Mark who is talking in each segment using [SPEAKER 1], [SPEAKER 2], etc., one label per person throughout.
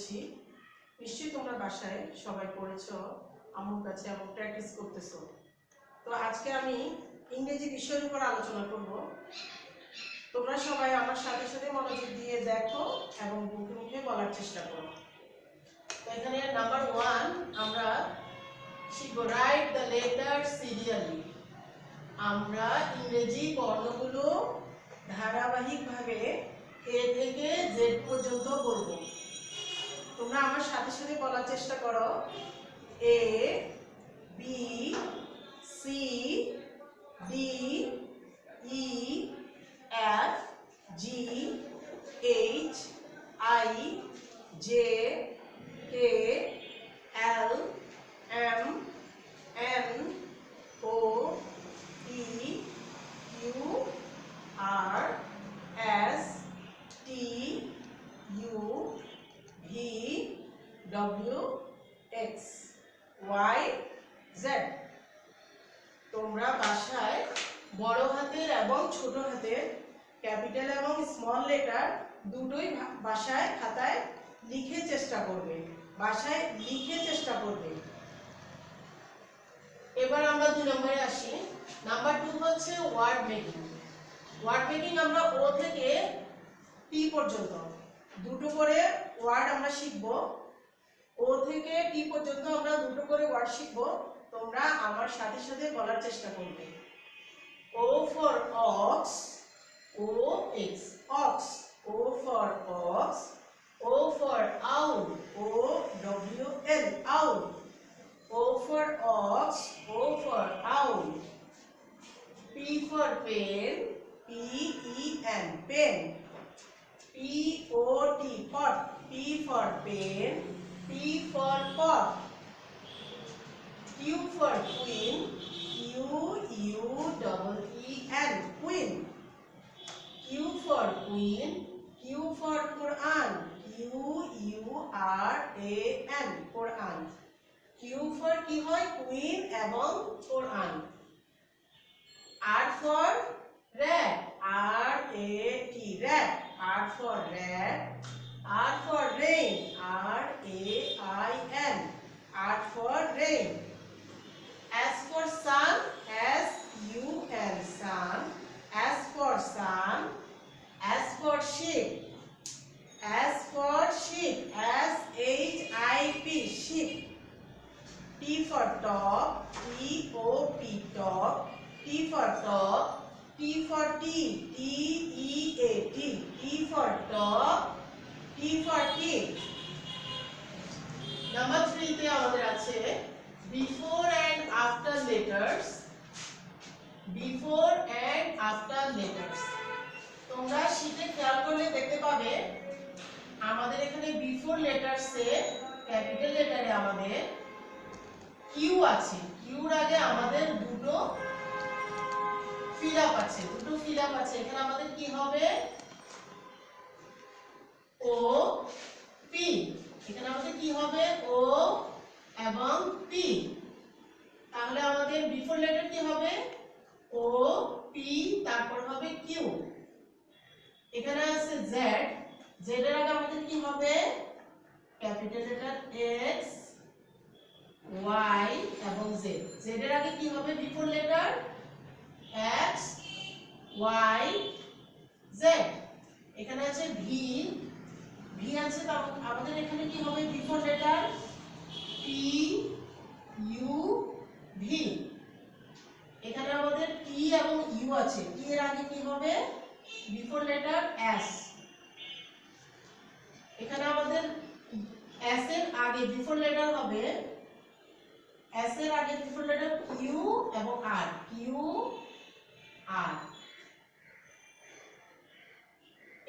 [SPEAKER 1] করেছি। নিশ্চয়ই তোমরা বাসায় সবাই পড়েছো, আমার কাছে এবং প্র্যাকটিস করতেছো। তো আজকে আমি ইংরেজি বিষয়ের উপর আলোচনা করব। তোমরা সবাই আমার সাথে সাথে মনোযোগ দিয়ে দেখো এবং মুখে মুখে বলার চেষ্টা করো। তো এখানে নাম্বার ওয়ান আমরা শিখব রাইট দ্য লেটার সিরিয়ালি আমরা ইংরেজি বর্ণগুলো ধারাবাহিকভাবে এ থেকে জেড পর্যন্ত বলব তোমরা আমার সাথে সাথে বলার চেষ্টা করো। A B C D E F G H I J K L M N O P Q R S T U V W X Y Z তোমরা বাসায় বড় হাতের এবং ছোট হাতের ক্যাপিটাল এবং স্মল লেটার দুটোই বাসায়, খাতায় লিখে চেষ্টা করবে। বাসায় লিখে চেষ্টা করবে। এবার আমরা দুই নম্বরে আসি। নাম্বার টু হচ্ছে ওয়ার্ড মেকিং ওয়ার্ড মেকিং আমরা ও থেকে টি পর্যন্ত, দুটো করে ওয়ার্ড আমরা শিখব। ও থেকে টি পর্যন্ত আমরা দুটো করে ওয়ার্ড শিখব। তোমরা আমার সাথে সাথে বলার চেষ্টা করবে। O for ox, O X, ox, O for ox, O for owl, O W L, owl. O for ox, O for owl. P for pen, P E N, pen. P O T, pot, P for pen, P for pot. Q for queen, Q U double E N, queen. Q for queen, Q for Quran, Q U R A N, Quran. Q for কি হয় queen এবং Quran R for rat R A T rat R for rat R for rain R A I N R for rain As for sun, S-U-N, sun. As for letters before and after letters তোমরা শীতে খেয়াল করলে দেখতে পাবে, আমাদের এখানে before লেটার্সে capital লেটারে আমাদের Q আছে। কিউর আগে আমাদের দুটো ফিল আপ আছে। দুটো ফিল আপ আছে। এখানে আমাদের কি হবে? ও পি এখানে আমাদের কি হবে? ও এবং পি তাহলে আমাদের বিফোর লেটার কি হবে? ও পি তারপর হবে কিউ এখানে আছে জেড জেড এর আগে আমাদের কি হবে? ক্যাপিটাল লেটার এক্স ওয়াই এবং জেড জেড এর আগে কি হবে before letter X Y Z এখানে আছে ভি ভি আছে আমাদের এখানে কি হবে? Before letter P U V. এখানে আমাদের টি এবং ইউ আছে। টি এর আগে কি হবে? বিফোর লেটার এস এখানে আমাদের এস এর আগে বিফোর লেটার হবে। এস এর আগে বিফোর লেটার কিউ এবং আর কিউ আর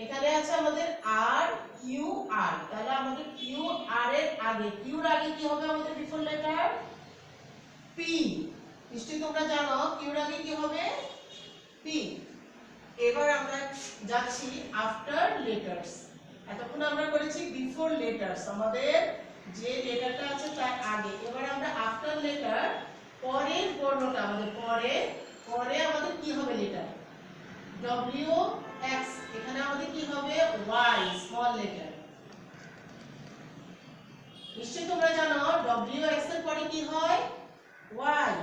[SPEAKER 1] এখানে আছে আমাদের আর কিউ আর তাহলে আমাদের কিউ আর এর আগে। কিউর আগে কি হবে আমাদের বিফোর লেটার পি নিশ্চয়ই তোমরা জানো, কিউর আগে কি হবে? পি এবার আমরা যাচ্ছি আফটার লেটার্স এতক্ষণ আমরা করেছি বিফোর লেটার্স আমাদের যে লেটারটা আছে তার আগে। এবার আমরা আফটার লেটার পরের বর্ণটা আমাদের পরে পরে আমাদের কি হবে লেটার ডব্লিউ এক্স এখানে আমাদের কি হবে? ওয়াই স্মল লেটার নিশ্চয়ই তোমরা জানো ডব্লিউ এক্সের পরে কি হয়? ওয়াই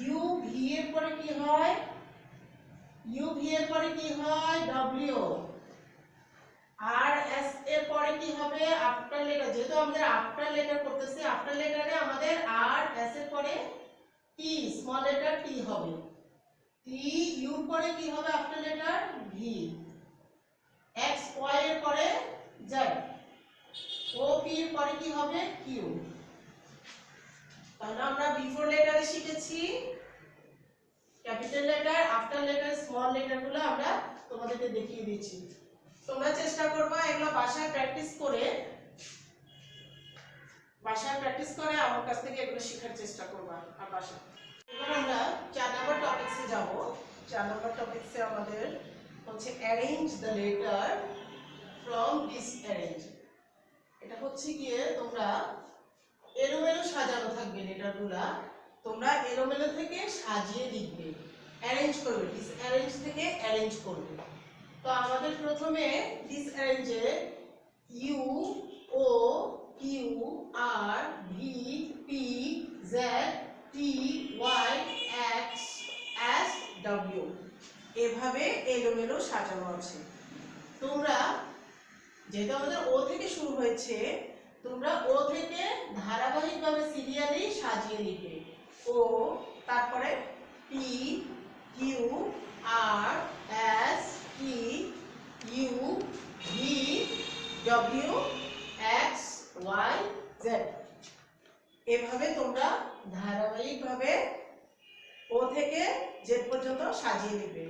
[SPEAKER 1] ইউ ভি এর পরে কি হয়? ইউ ভি এর পরে কি হয়? ডব্লিউ আর এস এর পরে কি হবে? আফটার লেটার যেহেতু আমাদের আফটার লেটার করতেছে আফটার লেটারে আমাদের আর এস এর পরে টি স্মল লেটার টি হবে। টি ইউর পরে কি হবে after letter V X Y এর পরে জেড ও পি এর পরে কি হবে? কিউ তাহলে আমরা বিফোর লেটারে শিখেছি। Capital letter after letter small লেটারগুলো আমরা তোমাদেরকে দেখিয়ে দিচ্ছি। তোমরা চেষ্টা করবা এগুলো বাসায় প্র্যাকটিস করে, বাসায় প্র্যাকটিস করে আমার কাছ থেকে এগুলো শেখার চেষ্টা করবা আর বাসায়। এবার আমরা চার নম্বর টপিকসে যাব। চার নম্বর টপিকসে আমাদের হচ্ছে arrange the letter from this arrange এটা হচ্ছে গিয়ে তোমরা এলোমেলো সাজানো থাকবে লেটারগুলা তোমরা এলোমেলো থেকে সাজিয়ে লিখবে অ্যারেঞ্জ করবে ডিস অ্যারেঞ্জ থেকে অ্যারেঞ্জ করবে। তো আমাদের প্রথমে this অ্যারেঞ্জে U O Q R V P Z T Y X S W এভাবে এলোমেলো সাজানো আছে। তোমরা, যেহেতু আমাদের ও থেকে শুরু হয়েছে তোমরা ও থেকে ধারাবাহিকভাবে সিরিয়ালি সাজিয়ে লিখবে ও, তারপরে P Q R, S T U, V, W, X, Y, Z. এভাবে তোমরা ধারাবাহিকভাবে ও থেকে জেড পর্যন্ত সাজিয়ে লিখবে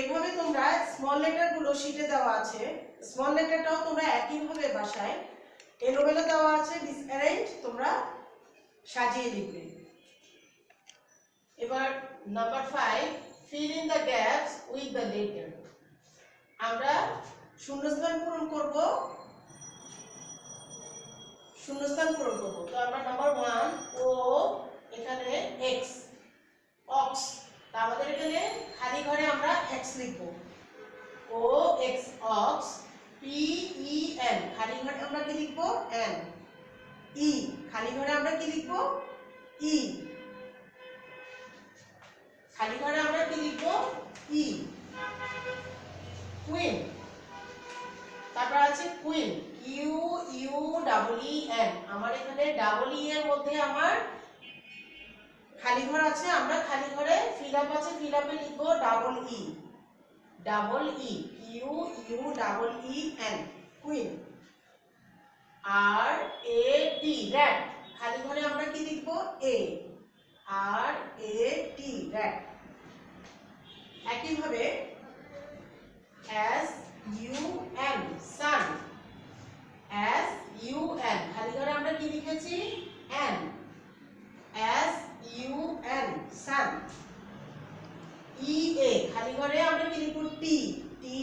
[SPEAKER 1] এভাবে তোমরা স্মল লেটারগুলো শিটে দেওয়া আছে। স্মল লেটারটাও তোমরা একইভাবে বাসায় এলোমেলো দেওয়া আছে ডিসঅ্যারেঞ্জ তোমরা সাজিয়ে লিখবে। এবার number five fill in the gaps with the letter আমরা শূন্যস্থান পূরণ করব। শূন্যস্থান পূরণ করব। তো আমরা নাম্বার ওয়ান ও এখানে এক্স অক্স তা আমাদের এখানে খালি ঘরে এক্স লিখব। O X ox P E N খালি ঘরে আমরা কি লিখব? এন ই খালি ঘরে আমরা কি লিখব? ই খালি ঘরে আমরা কি লিখব? ই কুইন তারপর আছে queen U U double E N আমার এখানে ডাবল ই এর মধ্যে আমার খালি ঘর আছে, আমরা খালি ঘরে ফিল আছে ফিল আপে লিখব double E double E U U double E N queen R A T rat খালি ঘরে আমরা কি লিখব? A R A T rat একইভাবে S U N sun S U N খালি ঘরে আমরা কি লিখেছি? N S U N sun E A খালি ঘরে আমরা কি লিখব টি টি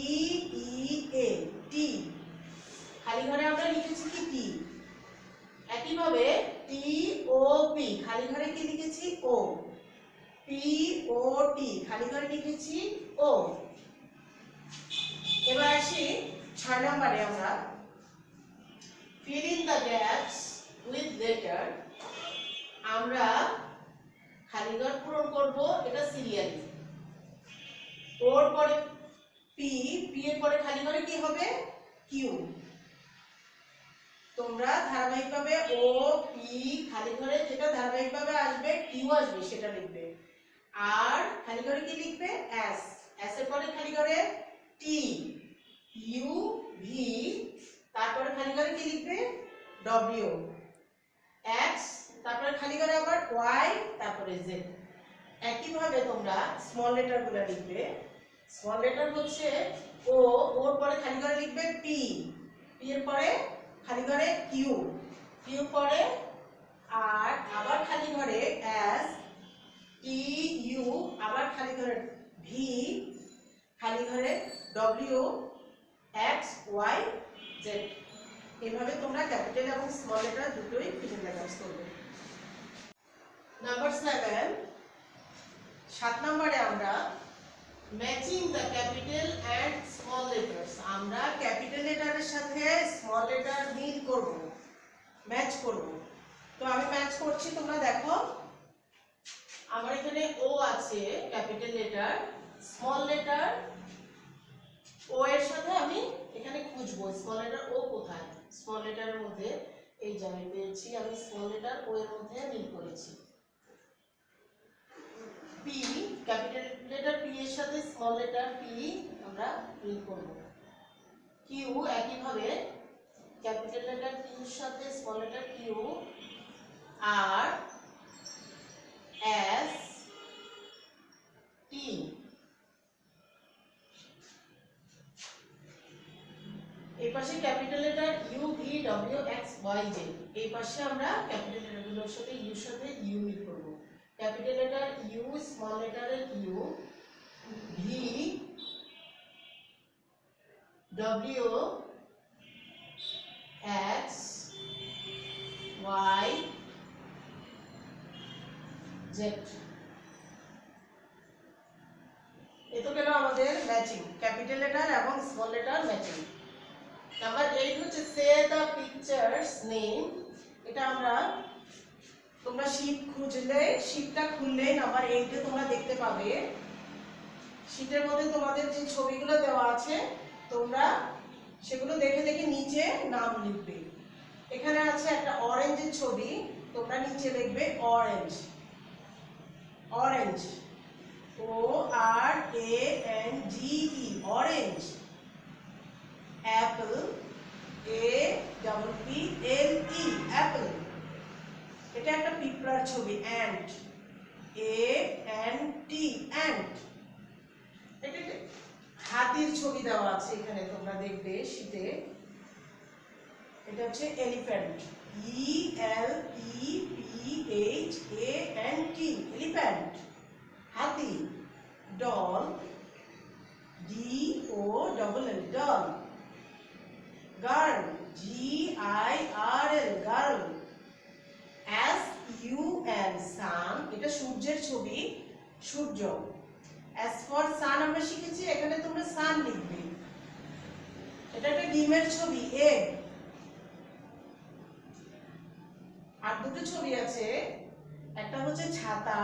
[SPEAKER 1] ই এ টি খালি ঘরে আমরা লিখেছি কি টি একইভাবে টি ও পি খালি ঘরে কি লিখেছি ও পি ও খালি ঘরে লিখেছি, ও। এবার আসি ছয় নম্বরে আমরা। Fill in the gaps with letter আমরা পূরণ করব, এটা ওর পরে পি পি এর পরে খালিঘরে কি হবে? কিউ তোমরা ধারাবাহিকভাবে ও পি খালিঘরে যেটা ধারাবাহিকভাবে আসবে কিউ আসবে, সেটা লিখবে। আর খালিঘরে কি লিখবে? এস এস এর পরে খালিঘরে টি ইউ ভি তারপরে খালিঘরে কি লিখবে? ডব্লিউ এক্স তারপরে খালি করে আবার ওয়াই তারপরে জেড একইভাবে তোমরা স্মল লেটারগুলো লিখবে। স্মল লেটার হচ্ছে ও ওর পরে খালি করে লিখবে পি পি এর পরে খালি করে কিউ কিউ পরে আর আবার খালি ঘরে এস টি ইউ আবার খালি ঘরে ভি খালি ঘরে ডব্লিউ এক্স ওয়াই জেড এভাবে তোমরা ক্যাপিটাল এবং স্মল লেটার দুটোই ফিলিং লেটার্স করবে নাম্বার সেভেন সাত নম্বরে আমরা matching the capital and small letters আমরা ক্যাপিটাল লেটারের সাথে স্মল লেটার মিল করব ম্যাচ করব। তো আমি ম্যাচ করছি, তোমরা দেখো। আমার এখানে ও আছে capital letter small letter O এর সাথে আমি এখানে খুঁজবো স্মল লেটার ও কোথায়? স্মল লেটারের মধ্যে, এই যে পেয়েছি, আমি স্মল লেটার ও এর মধ্যে মিল করেছি। পি ক্যাপিটাল লেটার পি এর সাথে স্মল লেটার পি আমরা মিল করব। কিউ একইভাবে ক্যাপিটাল লেটার কিউর সাথে small letter Q R S T এই পাশে capital letter U V W X Y Z এই পাশে আমরা ক্যাপিটাল লেটারগুলোর সাথে ইউর সাথে ইউ মিল করব। Capital letter U small লেটারের U V W X Y Z এ তো গেল আমাদের ম্যাচিং ক্যাপিটাল লেটার এবং small letter matching number eight হচ্ছে সে দ্য পিকচার্স নেম এটা আমরা, তোমরা শীট খুঁজলে শীটটা খুললে নাম্বার এইটে তোমরা দেখতে পাবে। শীটের মধ্যে তোমাদের যে ছবিগুলো দেওয়া আছে, তোমরা সেগুলো দেখে দেখে নিচে নাম লিখবে। এখানে আছে একটা অরেঞ্জের ছবি, তোমরা নিচে লিখবে orange orange O R A N G E orange apple. A double p l e. Apple. এটা একটা পিঁপড়ার ছবি, ant. A n t, ant. এটা হাতির ছবি দেওয়া আছে এখানে, তোমরা দেখবে শীতে। এটা হচ্ছে elephant E L E P T elephant হাতি. Doll D O double L doll girl G I R L girl S U N sun এটা সূর্যের ছবি, সূর্য. এস ফর সান আমরা শিখেছি, এখানে তোমরা সান লিখবে। এটা একটা ডিমের ছবি এগ আর দুটো ছবি আছে একটা হচ্ছে ছাতা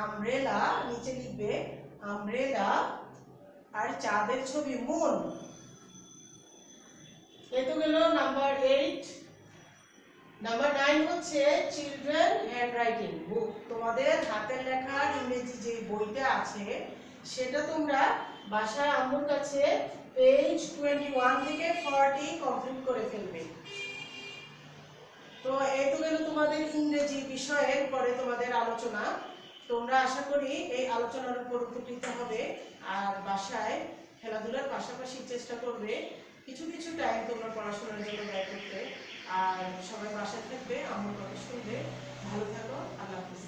[SPEAKER 1] আমব্রেলা নিচে লিখবে আমব্রেলা আর চাঁদের ছবি মুন এ তো গেল নাম্বার এইট নাম্বার নাইন হচ্ছে চিলড্রেন হ্যান্ড রাইটিং বুক তোমাদের হাতের লেখার ইংরেজি যে বইটা আছে, সেটা তোমরা বাসায় আম্মুর কাছে পেজ টোয়েন্টি ওয়ান থেকে ফর্টি কমপ্লিট করে ফেলবে। তো এই গেল তোমাদের ইংরেজি বিষয়ের পরে তোমাদের আলোচনা। তোমরা আশা করি এই আলোচনার উপর উপকৃত হবে আর বাসায় খেলাধুলার পাশাপাশি চেষ্টা করবে। কিছু কিছু টাইম তোমরা পড়াশোনার জন্য ব্যয় করতে। আর সবাই বাসায় থাকবে, আমার কথা শুনবে। ভালো থাকো, আল্লাহ হাফিজ।